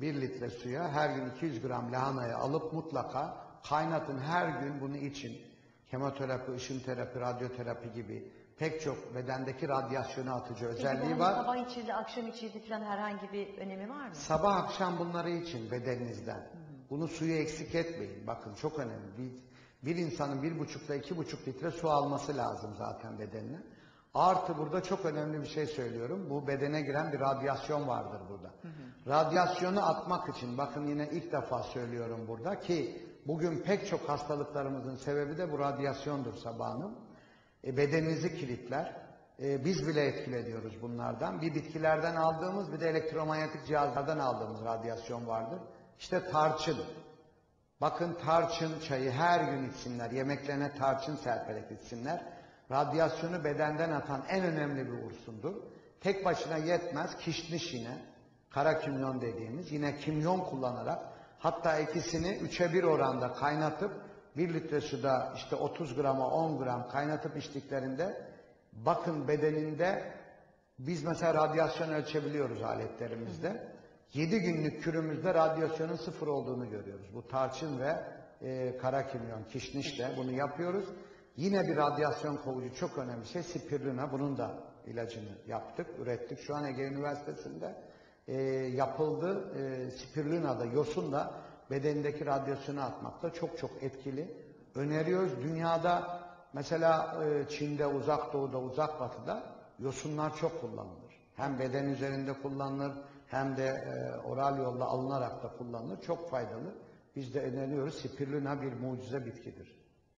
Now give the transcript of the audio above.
1 litre suya her gün 200 gram lahanayı alıp mutlaka kaynatın her gün bunu için. Kemoterapi, ışın terapi, radyoterapi gibi pek çok bedendeki radyasyonu atıcı özelliği var. Sabah içildi, akşam içildi falan herhangi bir önemi var mı? Sabah akşam bunları için bedeninizden. Bunu suyu eksik etmeyin. Bakın çok önemli. Bir, bir insanın bir buçukla iki buçuk litre su alması lazım zaten bedenine. Artı burada çok önemli bir şey söylüyorum. Bu bedene giren bir radyasyon vardır burada. Radyasyonu atmak için bakın yine ilk defa söylüyorum burada ki bugün pek çok hastalıklarımızın sebebi de bu radyasyondur sabahın. E, bedeninizi kilitler. E, biz bile etkileniyoruz bunlardan. Bir bitkilerden aldığımız bir de elektromanyetik cihazlardan aldığımız radyasyon vardır. İşte tarçın. Bakın tarçın çayı her gün içsinler. Yemeklerine tarçın serperek içsinler. Radyasyonu bedenden atan en önemli bir ursundur. Tek başına yetmez. Kişniş yine. Kara kimyon dediğimiz. Yine kimyon kullanarak hatta ikisini üçe bir oranda kaynatıp bir litre suda işte 30 grama 10 gram kaynatıp içtiklerinde bakın bedeninde biz mesela radyasyon ölçebiliyoruz aletlerimizde. 7 günlük kürümüzde radyasyonun sıfır olduğunu görüyoruz. Bu tarçın ve e, kara kimyon, kişnişle bunu yapıyoruz. Yine bir radyasyon kovucu çok önemli şey spirulina. Bunun da ilacını yaptık, ürettik. Şu an Ege Üniversitesi'nde e, yapıldı. E, spirulina da, yosun da bedenindeki radyasyonu atmakta çok çok etkili. Öneriyoruz. Dünyada mesela e, Çin'de, Uzak Doğu'da, Uzak Batı'da yosunlar çok kullanılır. Hem beden üzerinde kullanılır hem de e, oral yolla alınarak da kullanılır. Çok faydalı. Biz de öneriyoruz. Spirulina bir mucize bitkidir.